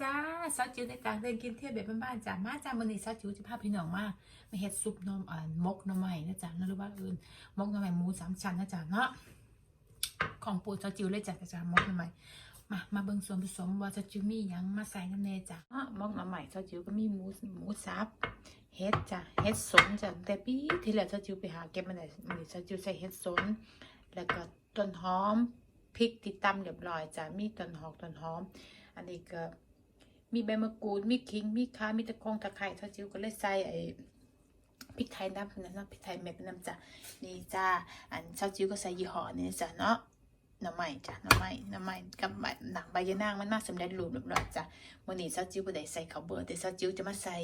จ้าซอสจิ๋วในการเดินกินเที่ยวแบบบ้านๆจ้ามาจ้ามันนี่ซอสจิ๋วจะพาพี่น้องมามาเฮ็ดซุปนมอ่ามกน่อไม้นะจ๊ะนั่นหรือว่าอื่นมกน่อไม้หมูสามชั้นนะจ๊ะเนาะของปูซอสจิ๋วเลยจ้ะจ้ามกน่อไม้มามาเบิ่งส่วนผสมว่าซอสจิ๋วมียังมาใส่น้ำเนยจ้ะอะมกน่อไม้ซอสจิ๋วก็มีหมูหมูสับเฮ็ดจ้ะเฮ็ดสนจ้ะแต่ปีที่แล้วซอสจิ๋วไปหาเก็บมาได้มันนี่ซอสจิ๋วใส่เฮ็ดสนแล้วก็ต้นหอมพริกที่ตำเรียบร้อยจ้ะมีต้นหอกต้นหอม อันนี้ก็ มีใบมะกรูด มีขิง มีข่ามีตะคงตะไคร้ถ้าจิ๋วก็เลยใส่ไอ้พริกไทยดำนั่นเนาะพริกไทยเม็ดน้ำจ้ะนี่จ้าอันเช้าจิ๋วก็ใส่ยี่ห้อนี้จ้ะเนาะหน้ำใหม่จ้ะหน้ำใหม่หน้ำใหม่กับใบหนังใบยะนางมันมาสำเร็จรูปเรียบร้อยจ้ะวันนี้เช้าจิ๋วก็ได้ใส่ข้าวเบอร์แต่เช้าจิ๋วจะมาใส่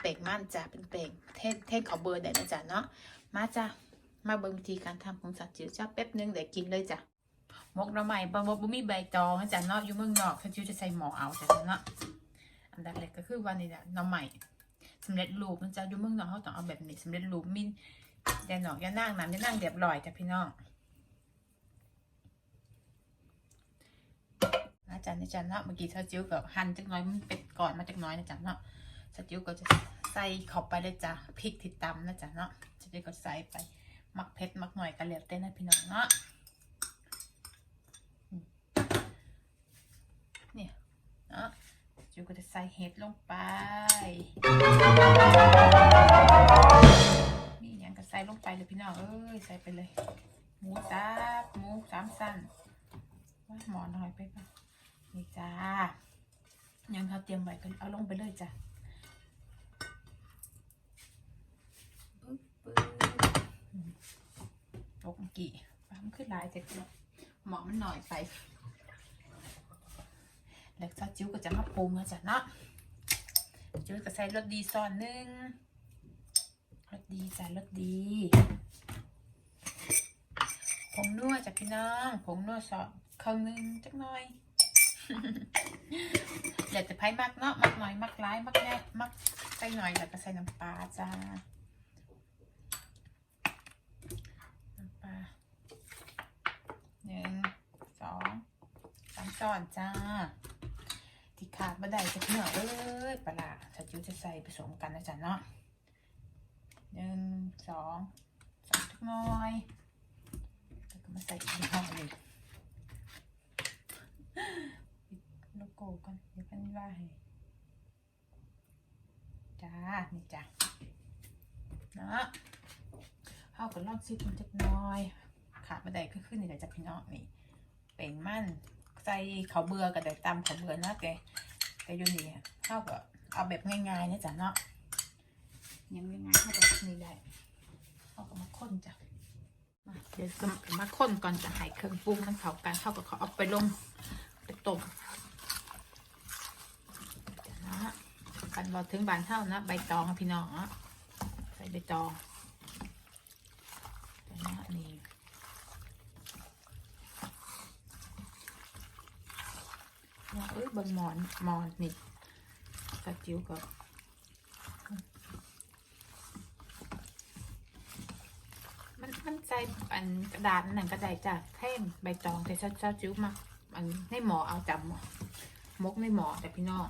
แป้งมันจ้ะเป็นแป้งเทศเทศข้าวเบอร์ได้นะจ้ะเนาะมาจ้ะมาเบิ่งวิธีการทำของสัตว์จิ๋วจ้ะแป๊บนึงเดี๋ยวกินเลยจ้ะ มกหน่อไม้บางบ่บ่มีใบตองจ๊ะเนาะอยู่เมืองนอกเขาจิวจะใส่หมอเอาจ้ะเนาะอันดับแรกก็คือวันนี้แหละน่อไม้สำเร็จรูปนะจ๊ะอยู่เมืองนอกเขาต้องเอาแบบนี้สำเร็จรูปมียาหนอกยานั่งน้ำยานั่งเรียบร้อยจ้ะพี่น้องนะจ๊ะนะจ๊ะเนาะเมื่อกี้เธอจิ้วกับหั่นจักน้อยมันเป็ดก่อนมาจักน้อยนะจ๊ะเนาะเธอจิ้วก็จะใส่ข้าไปเลยจ้ะพริกที่ตำนะจ๊ะเนาะเธอจิ้วก็ใส่ไปมักเผ็ดมักหน่อยก็เหลียเต้นนะพี่น้องเนาะ เนี่ย เนาะจูก็จะใส่เห็ดลงไป นี่ย่างก็ใส่ลงไปเลยพี่น้องเอ้ยใส่ไปเลย หมูสับหมูสามสั้นว่าหมอน้อยไปปะนี่จ้า ยังเขาเตรียมไว้ก็เอาลงไปเลยจ้ะปึ๊บปึ๊บตกกี้ปั๊มขึ้นหลายเสร็จแล้วหมอมันหน่อยไป แล้วซอสจิ้วก็จะมาปรุงนะจ๊ะเนาะจิ้วก็ใส่รสดีซอนหนึ่งรสดีจ้ะรสดีผงนัวจากพี่น้องผงนัวซอสครึ่งหนึ่งจักหน่อยเดี๋ยวจะไพ่มักเนาะมักหน่อยมักร้ายมักแน่มักใส่หน่อยแล้วก็ใส่น้ำปลาจ้าน้ำปลาหนึ่งสองสามช้อนจ้า ที่ขาดมาได้จะเนื้อเอ้ยปลาร้าจิ้วจะใส่ผสมกันนะจ๊ะเนาะหนึ่งสองสองทุกน้อยแล้วก็มาใส่อีกห้อหนึ่งโลโก้ก่อนเดี๋ยวพันว่าให้จ้า นี่จ้ะเนาะเข้ากับลอกซิมันจักน้อย ขาดมาได้ก็ขึ้นนี่แหละจ้ะพี่น้องนี่ เป่งมั่น ใส่เขาวเบื่อกับแต่ตำเขาวเบื่อนะแกแต่อยูนี่เท่ากับเอาแบบง่ายๆนะจ๊ะเนาะยังง่ายๆเท่ากับนี่ได้เขาก็มาข้นจ้ะมาเดี๋ยวจะมาข้นก่อนจะให้เครื่องปรุงมันเข้ากันเข้ากับเขาเอาไปลงไปต้มจ้ะเนาะกันบอถึงบานเท่านะใบตองอะพี่น้องอะใส่ใบตองจ้ะเนาะนี่ ว่า เอ้ยบนหมอนหมอนนี่กระจิ๋วกับมันมันใจอันกระดาษหนังกระดาษจากแท่งใบตองแต่เจ้าเจ้าจิ๋วมาอันให้หมอเอาจำหมอมกในหมอแต่พี่น้อง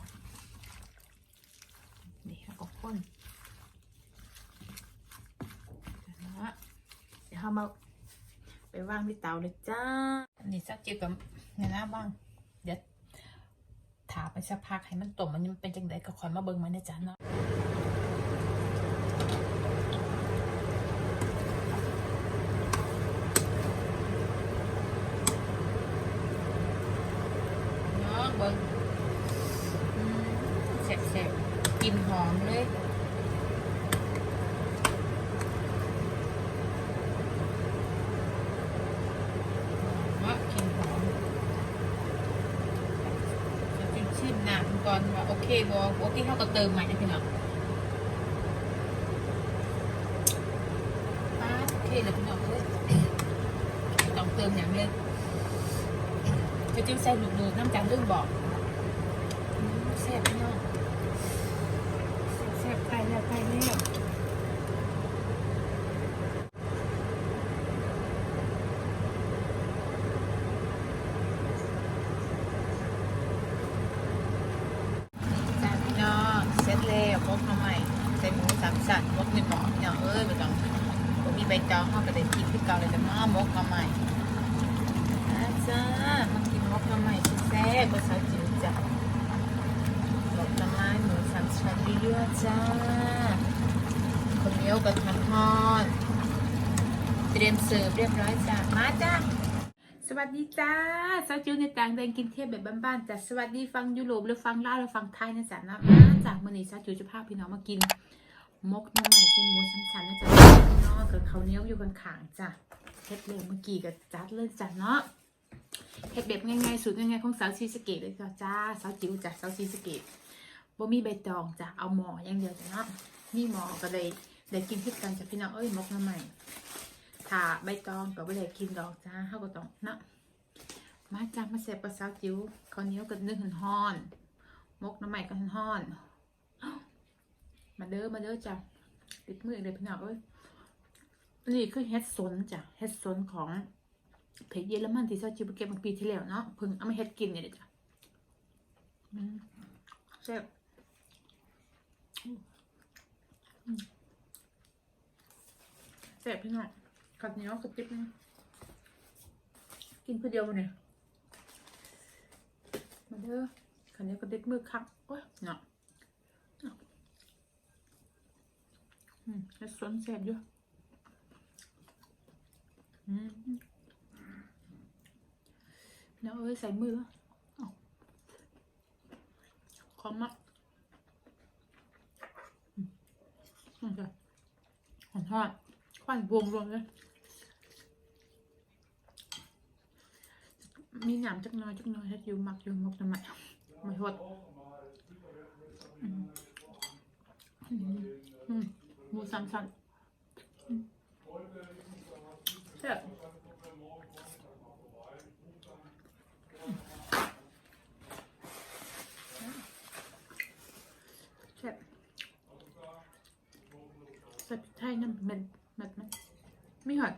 นี่แล้วก็พ่นนะเดี๋ยวเรามาไปวางที่เตาเลยจ้านนี้เจ้าจิ๋วกับเนี่ยนะบ้าง เดี๋ยว ถาไปสักพักให้มันต้มมันเป็นจังไดก็คอยมาเบิ่งมันนะจ๊ะเนาะเนาะเบิ่งอืมแซ่บๆกลินหอมเลยเนาะกลินหอม จะจิ้มชิมน้ำก่อน ว่าโอเคบอโอเคเขาก็เติมใหม่นะพี่น้องป้าโอเคเลยพี่น้องเลยต้องเติมอย่างเลยจะจิ้มแซ่บหนุกๆน้ำจันเรื่องบอกแซ่บพี่น้องแซ่บไปแล้วไปแล้ว เสร็จแล้วมกมาใหม่ใส่หมูสามชั้นมกในหม้อพี่น้องเอ้ยไม่ต้องผมมีใบตองเขาก็ได้กินที่เก่าเลยแต่มามกมาใหม่ อาจ้ามากินมกมาใหม่แซ่บภาษาจิ๋วจ้ะมกมาใหม่หมูสามชั้นเยอะๆจ้าคนเหนียวกับทอนทอดเตรียมเสิร์ฟเรียบร้อยจ้ะมาจ้าสวัสดีจ้าสาวจิ๋วในต่างแดนกินเที่ยวแบบบ้านๆจ้ะสวัสดีฟังยุโรปหรือฟังลาวหรือฟังไทยนะจ๊ะนะมาจากมื่อนี้สาวจิ๋วจะพาพี่น้องมากินมกน้ำใหม่เป็นหมูชั้นๆนะจ๊ะพี่น้องกับข้าเนี้ยวอยู่ข้างจ้ะ เฮ็ดเลยเมื่อกี้กับจัดเลยจ้ะเนาะเฮ็ดแบบง่ายๆสูตรง่ายๆของสาวชีสเกตเลยจ้าสาวจิ๋วจ้ะสาวชีสเกตบ่มีใบตองจ้ะเอาหมออย่างเดียวจ้ะเนาะมีหมอก็เลยได้กินที่กันจ้ะพี่น้องเอ้ยมกน้ำใหม่ถ้าใบตองก็ไม่ได้กินดอกจ้าเฮาก็ต้องเนาะมาจ้ามาเสพปลาสาวจิ๋วข้าวเหนียวกับนึ่งหันห้อนมกน้ำใหม่กับหันห้อนมาเด้อมาเด้อจ้ะติดมือเลยพี่น้องเอ้ย นี่คือเฮ็ดซนจ้ะเฮ็ดซนของเพจเยอรมันที่สาวจิ๋วไปเก็บมาปีที่แล้วเนาะเพิ่งเอามาเฮ็ดกินเนี่ยจ้ะอืมแซ่บอืมแซ่บพี่น้องข้าวเนียกับจิ๊บนึงกินคนเดียวเนี่ยมาเด้อขันนี้ก็เด็ดมือคักโอ้ยเนาะอืมแล้วสนแสบอยู่อืม เนาะเอ้ยใส่มือแล้วอ้าวขอมักอืมนี่ะหอมทอดควันบวงรวมเลย มีหนามจักน้อยจักน้อยถ้าอยู่มักอยู่หมกทำไมไม่หดหมูสามชั้น แซ่บแซ่บใส่พริกไทยน้ำเม็ดเม็ดมันไม่หอด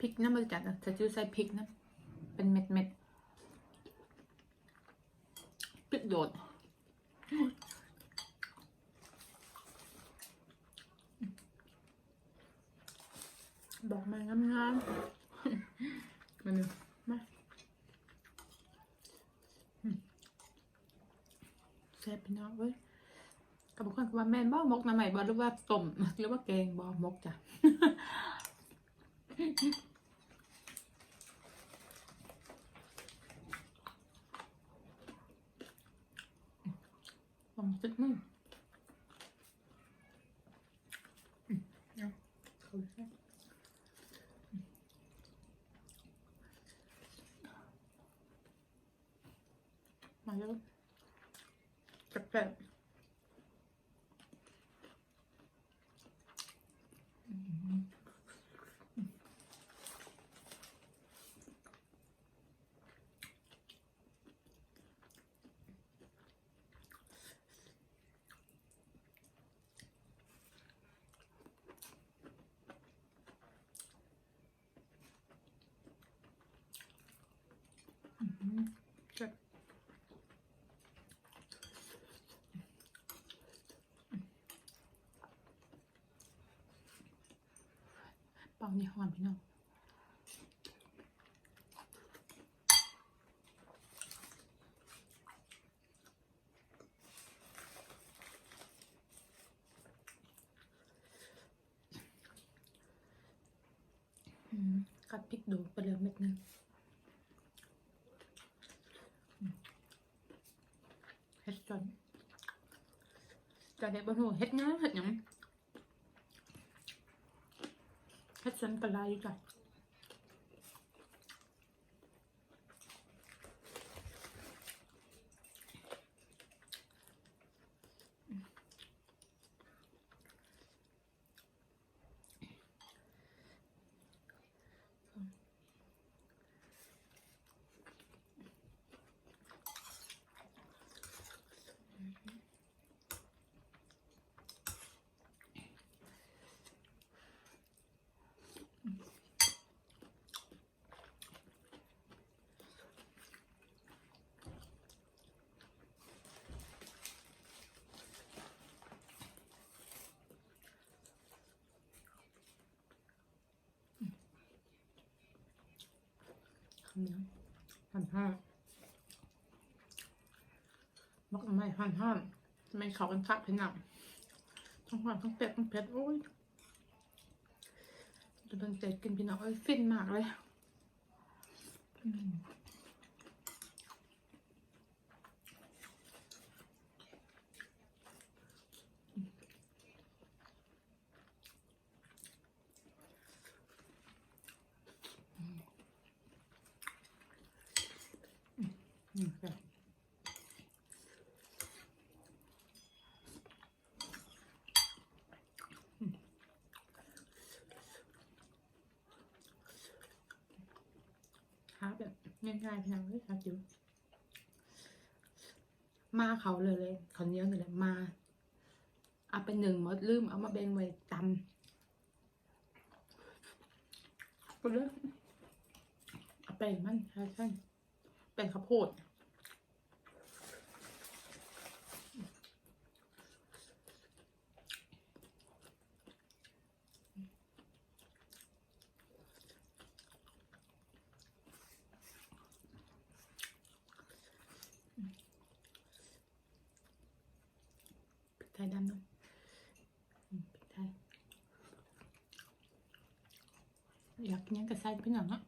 พริกน้ำมันจัดอะจะจิ้วใส่พริกนะ เป็นเม็ดเม็ดพริกโดด บอกมางามๆมาหนึ่งมาอืมแซ่บพี่น้องเว้ยกับบุคคลว่าแม่นบ่มกน้ำใหม่บ่หรือว่าต้มหรือว่าแกงบ่มกจ้ะลองตึกมืออืมเอาเขาใช่มาแล้ว จับแบบจับ เป่านี่หอมพี่น้องอืมกัดพริกดูไปเลยเม็ดหนึงเฮ็ดจนจะได้บ่ฮู้เฮ็ดหยังเฮ็ดหยัง เฮ็ดจนป ลาไหลอยู่จ้ะคำนี้พันห้ามักทำไม่พันห้าทำไมเขากันคักเพนังทั้งหวานทั้งเป็ดทั้งเผ็ดโอ้ยจะตั้งใจกินพี่น้องเอ้ยฟินมากเลย้าแบบง่ายๆพี่น้องเอ้ยค่ะจิ๋วมาเขาเลยเลยเขาเนี้ยวนี่แหละมาเอาเป็นหนึ่งมดลืมเอามาแบงไว้ตำก็เลยเอาไปมันใช่ใช่เป็นข้าวโพด พริกไทยดำเนาะอืมพริกไทยอยากกินยังกระใส่ไปหน่อยเนาะ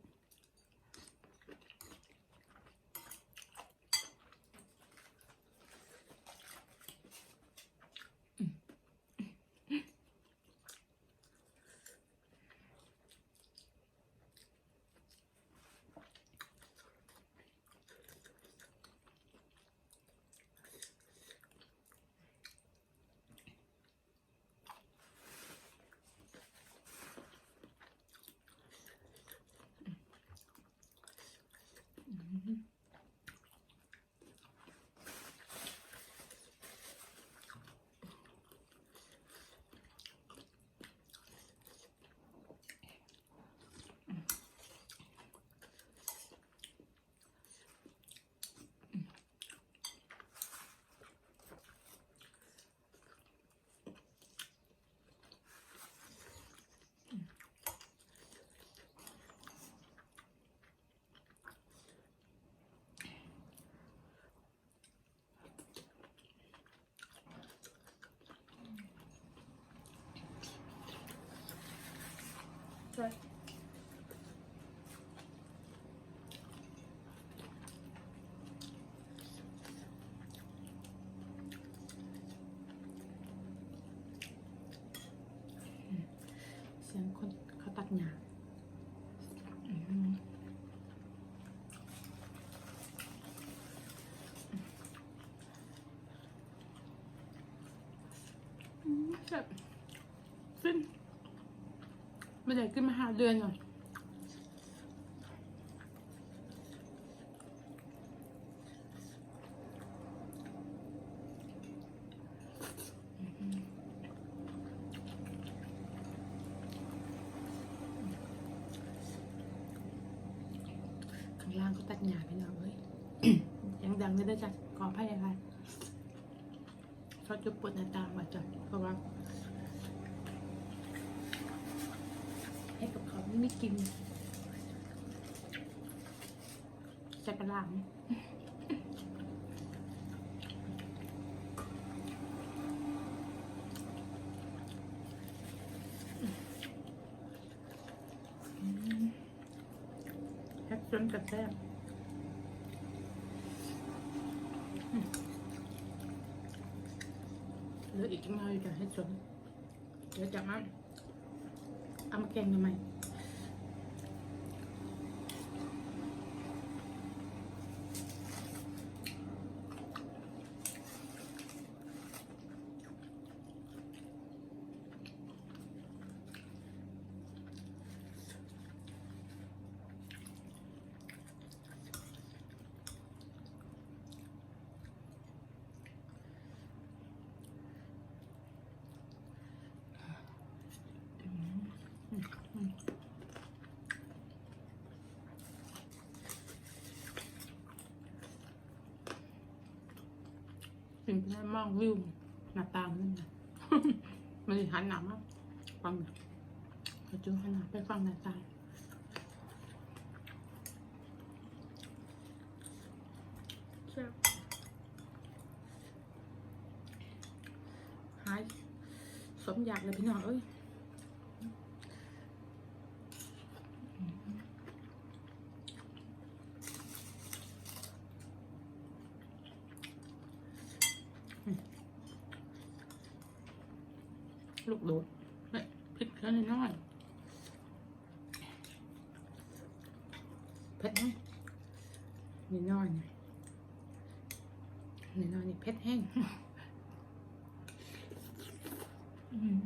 เสียงคนเขาตัดหญ้าอืมอืมแบบฟิน ไม่ได้ขึ้นมาหาเดือนหน่อยข้างล่างก็ตัดหญ้าไปแล้วเว้ยยังดังไม่ได้จ้ะขออภัยนะคะเขาจะปวดหน้าตางมาจ้ะเพราะว่า ให้กับเขา ไม่กินใส่กระหล่ำแพ็กจนกระแทกเหลืออีกจังเลยจะให้จนเดี๋ยวจากนั้นเอามาแกงทำไม เป็นไปได้มองวิวหน้าต่างนั่นนะมันหันหนังฟังเราจูงขนาดไปฟังหน้าต่างหายสมอยากเลยพี่น้องเอ้ย ลูกโดดเนี่ยพริกแค่น้อยเผ็ดไหมนิดน้อยนี่นิดน้อยนี่เผ็ดแห้ง สุดอืม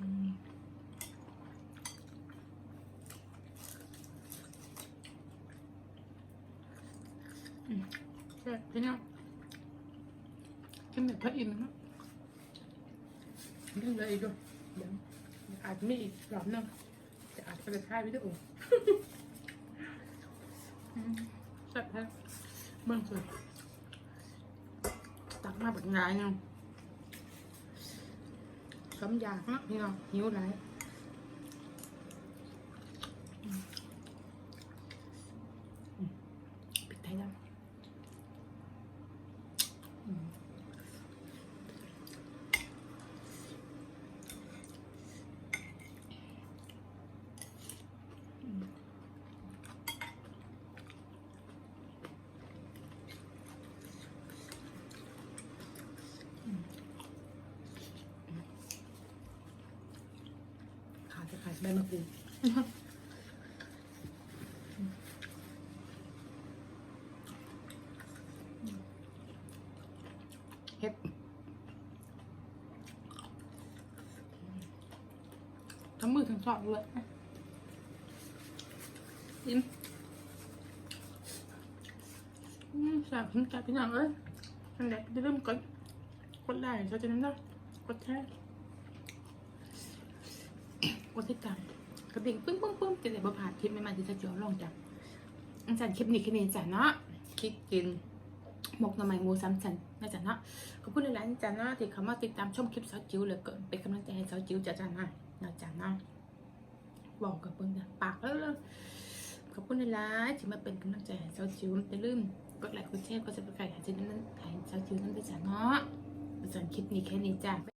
อืม ใช่พี่น้องกินแบบพระอินทร์นะเรื่องเลยอีกด้วยเดี๋ยวอาจจะมีอีกรอบนึงจะอาจจะไปถ่ายวิดีโออืมแซ่บแท้เบิ่งสุดตักมาแบบง่ายเนาะสมอยากเนาะพี่น้องหิวไหลายอืมอืมปิดไทยแล้วอืมอืมขาดจะขาด ใบมะกรูดเฮ็ดทั้งมือทั้งสองเลยยิ้มอืมแซ่บจับพี่น้องเอ้ยนั่นแหละจะเริ่มกดกดไลค์เขาจะนั่นนะกดแชร์ กดติดตามกระดิ่งปึ้งปึ้งปึ้งจะได้บ่พลาดคลิปใหม่ๆที่จะเจอลองจ้ะอันจันคลิปนี้แค่นี้จ้ะเนาะคิดกินหมกหน่อไม้หมูสามชั้นนะจ๊ะเนาะขอบคุณหลายๆจ๊ะเนาะที่เข้ามาติดตามชมคลิปสาวจิ๋วเหลือเกินเป็นกำลังใจให้สาวจิ๋วจ้ะจ้ะนะนะจ๊ะเนาะบอกกับเพิ่อนจ้ะปากแล้วเขอบคุณหลายๆที่มาเป็นกำลังใจให้สาวจิ๋วอย่าลืมกดไลค์กดแชร์กดซับสไครต์ให้จิ๋วนั้นให้สาวจิ๋วนั้นด้วยจ้ะเนาะอาจารย์คลิปนี้แค่นี้จ้ะ